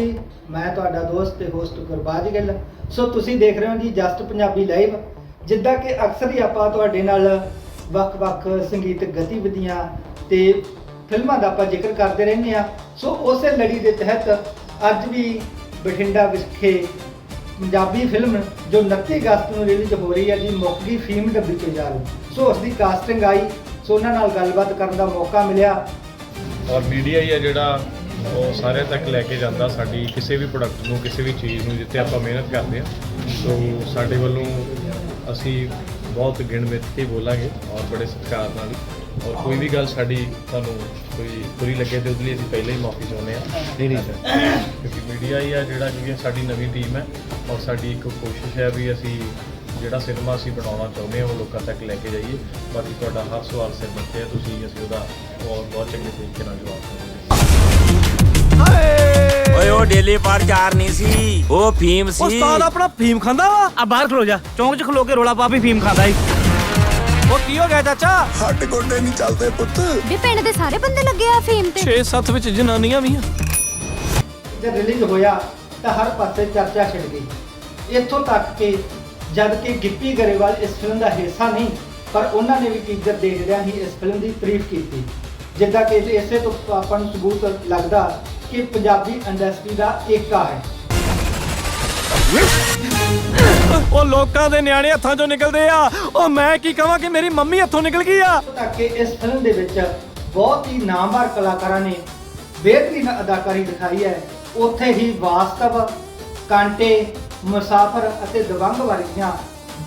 ਜੀ ਮੈਂ ਤੁਹਾਡਾ ਦੋਸਤ ਤੇ ਹੋਸਟ ਗੁਰਬਾਜ ਗਿੱਲ। ਸੋ ਤੁਸੀਂ ਦੇਖ ਰਹੇ ਹੋ ਜੀ ਜਸਟ ਪੰਜਾਬੀ ਲਾਈਵ ਜਿੱਦਾਂ ਕਿ ਅਕਸਰ ਹੀ ਆਪਾਂ ਤੁਹਾਡੇ ਨਾਲ ਵੱਖ-ਵੱਖ ਸੰਗੀਤਕ ਗਤੀਵਿਧੀਆਂ ਤੇ ਫਿਲਮਾਂ ਦਾ ਆਪਾਂ ਜ਼ਿਕਰ ਕਰਦੇ ਰਹਿੰਦੇ ਆ ਸੋ ਉਸੇ ਲੜੀ ਦੇ ਤਹਿਤ ਅੱਜ ਵੀ ਬਠਿੰਡਾ ਵਿਖੇ ਪੰਜਾਬੀ ਫਿਲਮ ਜੋ 29 ਅਗਸਤ ਨੂੰ ਰਿਲੀਜ਼ ਹੋ ਰਹੀ ਹੈ ਜੀ ਮੁੱਕ ਫੀਮ ਡੱਬੀ ਤੇ ਜਾ ਰਹੀ। ਸੋ ਉਸ ਦੀ ਕਾਸਟਿੰਗ ਆਈ। ਸੋ ਉਹਨਾਂ ਨਾਲ ਗੱਲਬਾਤ ਕਰਨ ਦਾ ਮੌਕਾ ਮਿਲਿਆ। ਔਰ ਮੀਡੀਆ ਹੀ ਹੈ ਜਿਹੜਾ ਉਹ ਸਾਰਿਆਂ ਤੱਕ ਲੈ ਕੇ ਜਾਂਦਾ ਸਾਡੀ ਕਿਸੇ ਵੀ ਪ੍ਰੋਡਕਟ ਨੂੰ ਕਿਸੇ ਵੀ ਚੀਜ਼ ਨੂੰ ਜਿੱਤੇ ਆਪਾਂ ਮਿਹਨਤ ਕਰਦੇ ਹਾਂ। ਸੋ ਸਾਡੇ ਵੱਲੋਂ ਅਸੀਂ ਬਹੁਤ ਗਿਣ ਮਿੱਥ ਕੇ ਬੋਲਾਂਗੇ ਔਰ ਬੜੇ ਸਤਿਕਾਰ ਨਾਲ। ਔਰ ਕੋਈ ਵੀ ਗੱਲ ਸਾਡੀ ਤੁਹਾਨੂੰ ਕੋਈ ਬੁਰੀ ਲੱਗੇ ਤੇ ਉਹਦੇ ਲਈ ਅਸੀਂ ਪਹਿਲਾਂ ਹੀ ਮਾਫੀ ਚਾਹੁੰਦੇ ਹਾਂ। ਨਹੀਂ ਨਹੀਂ ਸਰ। ਕਿਉਂਕਿ ਮੀਡੀਆ ਹੀ ਆ ਜਿਹੜਾ ਕਿਉਂਕਿ ਸਾਡੀ ਨਵੀਂ ਟੀਮ ਹੈ ਔਰ ਸਾਡੀ ਇੱਕ ਕੋਸ਼ਿਸ਼ ਹੈ ਵੀ ਅਸੀਂ ਜਿਹੜਾ ਸਿਨੇਮਾ ਅਸੀਂ ਬਣਾਉਣਾ ਚਾਹੁੰਦੇ ਹਾਂ ਉਹ ਲੋਕਾਂ ਤੱਕ ਲੈ ਕੇ ਜਾਈਏ। ਬਾਕੀ ਤੁਹਾਡਾ ਹਰ ਸਵਾਲ ਸਿਰ ਬੱਤੇ ਹੈ ਤੁਸੀਂ ਅਸੀਂ ਉਹਦਾ ਬਹੁਤ ਬਹੁਤ ਚੰਗੇ ਤਰੀਕੇ ਨਾਲ ਜਵਾਬ ਦੇਵਾਂਗੇ। ਓਏ। ਉਹ ਡੇਲੀ ਪਰ ਚਾਰ ਨਹੀਂ ਸੀ ਉਹ ਫੀਮ ਸੀ। ਉਸਤਾਦ ਆਪਣਾ ਫੀਮ ਖਾਂਦਾ ਵਾ? ਆ ਬਾਹਰ ਖਲੋ ਜਾ ਚੌਂਕ 'ਚ ਖਲੋ ਕੇ ਰੋਲਾ ਪਾ ਵੀ ਫੀਮ ਖਾਂਦਾ ਈ। ਉਹ ਕੀ ਹੋ ਗਿਆ ਚਾਚਾ? ਹੱਡ ਗੋਡੇ ਨਹੀਂ ਚੱਲਦੇ ਪੁੱਤ। ਵੀ ਪਿੰਡ ਦੇ ਸਾਰੇ ਬੰਦੇ ਲੱਗੇ ਆ ਫੇਮ ਤੇ। 6-7 ਵਿੱਚ ਜਨਾਨੀਆਂ ਵੀ ਆ। ਜਦ ਰਿਲੀਜ਼ ਹੋਇਆ ਤਾਂ ਹਰ ਪਾਸੇ ਚਰਚਾ ਛਿੜ ਗਈ। ਇੱਥੋਂ ਤੱਕ ਕਿ ਜਦ ਕਿ ਗਿੱਪੀ ਗਰੇਵਾਲ ਇਸ ਫਿਲਮ ਦਾ ਹਿੱਸਾ ਨਹੀਂ ਪਰ ਉਹਨਾਂ ਨੇ ਵੀ ਟੀਜ਼ਰ ਦੇਖਦਿਆਂ ਹੀ ਇਸ ਫਿਲਮ ਦੀ ਤਾਰੀਫ ਕੀਤੀ। ਜਿੱਦਾਂ ਕਿ ਇਸੇ ਤੋਂ ਆਪਾਂ ਨੂੰ ਸਬੂਤ ਲੱਗਦਾ ਕਿ ਪੰਜਾਬੀ ਇੰਡਸਟਰੀ ਦਾ ਏਕਾ ਹੈ। ਉਹ ਲੋਕਾਂ ਦੇ ਨਿਆਣੇ ਹੱਥਾਂ ਚੋਂ ਨਿਕਲਦੇ ਆ। ਉਹ ਮੈਂ ਕੀ ਕਹਾਂ ਕਿ ਮੇਰੀ ਮੰਮੀ ਹੱਥੋਂ ਨਿਕਲ ਗਈ ਆ? ਤੱਕ ਕਿ ਇਸ ਫਿਲਮ ਦੇ ਵਿੱਚ ਬਹੁਤ ਹੀ ਨਾਮਵਰ ਕਲਾਕਾਰਾਂ ਨੇ ਬਿਹਤਰੀਨ ਅਦਾਕਾਰੀ ਦਿਖਾਈ ਹੈ। ਉੱਥੇ ਹੀ ਵਾਸਤਵ ਕਾਂਟੇ ਮੁਸਾਫਰ ਅਤੇ ਦਵੰਗ ਵਰਗੀਆਂ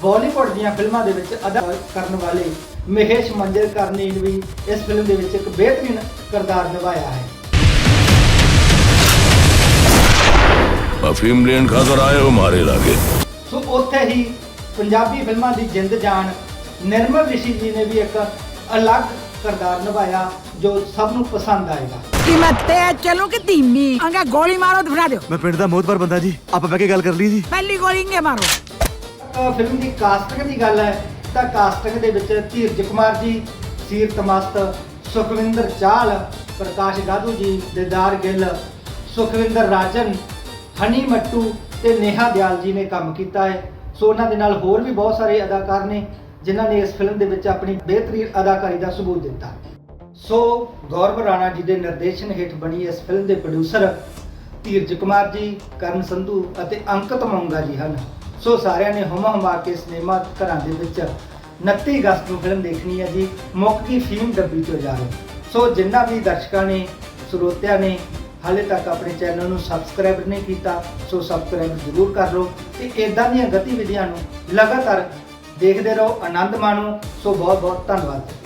ਬਾਲੀਵੁੱਡ ਦੀਆਂ ਫਿਲਮਾਂ ਦੇ ਵਿੱਚ ਅਦਾ ਕਰਨ ਵਾਲੇ ਮਹੇਸ਼ ਮੰਜਰਕਰ ਨੇ ਵੀ ਇਸ ਫਿਲਮ ਦੇ ਵਿੱਚ ਇੱਕ ਬਿਹਤਰੀਨ ਕਿਰਦਾਰ ਨਿਭਾਇਆ ਹੈ। ਅਫੀਮ ਲੈਣ ਖਾਤਰ ਆਏ ਹੋ ਮਾਰੇ ਲਾਗੇ। ਸੋ ਉੱਥੇ ਹੀ ਪੰਜਾਬੀ ਫਿਲਮਾਂ ਦੀ ਜਿੰਦ ਜਾਨ ਨਿਰਮਲ ਰਿਸ਼ੀ ਜੀ ਨੇ ਵੀ ਇੱਕ ਅਲੱਗ ਕਿਰਦਾਰ ਨਿਭਾਇਆ ਜੋ ਸਭ ਨੂੰ ਪਸੰਦ ਆਏਗਾ। ਕਿ ਮੈਂ ਤੇਜ਼ ਚੱਲੂ ਕਿ ਧੀਮੀ? ਅੰਗਾ ਗੋਲੀ ਮਾਰੋ ਤੇ ਫੜਾ ਦਿਓ। ਮੈਂ ਪਿੰਡ ਦਾ ਮੋਹਤਬਰ ਬੰਦਾ ਜੀ। ਆਪਾਂ ਬਹਿ ਕੇ ਗੱਲ ਕਰ ਲਈ ਜੀ। ਪਹਿਲੀ ਗੋਲੀ ਇੰਗੇ ਮਾਰੋ। ਅ, ਫਿਲਮ ਦੀ ਕਾਸਟਿੰਗ ਦੀ ਗੱਲ ਹੈ ਤਾਂ ਕਾਸਟਿੰਗ ਦੇ ਵਿੱਚ ਧੀਰਜ ਕੁਮਾਰ ਜੀ ਸੀਰਤ ਮਸਤ ਸੁਖਵਿੰਦਰ ਚਾਹਲ ਪ੍ਰਕਾਸ਼ ਗਾਧੂ ਜੀ ਦਿਦਾਰ ਗਿੱਲ ਸੁਖਵਿੰਦਰ ਰਾਜਨ ਹਨੀ ਮੱਟੂ ਤੇ ਨੇਹਾ ਦਿਆਲ ਜੀ ਨੇ ਕੰਮ ਕੀਤਾ ਹੈ। ਸੋ ਉਹਨਾਂ ਦੇ ਨਾਲ ਹੋਰ ਵੀ ਬਹੁਤ ਸਾਰੇ ਅਦਾਕਾਰ ਨੇ, ਜਿਨ੍ਹਾਂ ਨੇ ਇਸ ਫਿਲਮ ਦੇ ਵਿੱਚ ਆਪਣੀ ਬਿਹਤਰੀਨ ਅਦਾਕਾਰੀ ਦਾ ਸਬੂਤ ਦਿੱਤਾ। ਸੋ ਗੌਰਵ ਰਾਣਾ ਜੀ ਦੇ ਨਿਰਦੇਸ਼ਨ ਹੇਠ ਬਣੀ ਇਸ ਫਿਲਮ ਦੇ ਪ੍ਰੋਡਿਊਸਰ ਧੀਰਜ ਕੁਮਾਰ ਜੀ, ਕਰਨ ਸੰਧੂ ਅਤੇ ਅੰਕਤ ਮੋਂਗਾ ਜੀ ਹਨ। ਸੋ ਸਾਰਿਆਂ ਨੇ ਹੁਮ ਹੁਮਾ ਕੇ ਸਿਨੇਮਾ ਘਰਾਂ ਦੇ ਵਿੱਚ 29 ਅਗਸਤ ਨੂੰ ਫਿਲਮ ਦੇਖਣੀ ਹੈ ਜੀ। ਮੁੱਕ ਗਈ ਫੀਮ ਡੱਬੀ ਤੋਂ ਜਾ ਸੋ ਜਿੰਨਾ ਵੀ ਦਰਸ਼ਕਾਂ ਨੇ, ਸਰੋਤਿਆਂ ਨੇ ਹਾਲੇ ਤੱਕ ਆਪਣੇ ਚੈਨਲ ਨੂੰ ਸਬਸਕ੍ਰਾਈਬ ਨਹੀਂ ਕੀਤਾ, ਸੋ ਸਬਸਕ੍ਰਾਈਬ ਜ਼ਰੂਰ ਕਰ ਲਓ ਤੇ ਇਦਾਂ ਦੀਆਂ ਗਤੀਵਿਧੀਆਂ ਨੂੰ ਲਗਾਤਾਰ ਦੇਖਦੇ ਰਹੋ। ਆਨੰਦ ਮਾਣੋ। ਸੋ ਬਹੁਤ ਬਹੁਤ ਧੰਨਵਾਦ।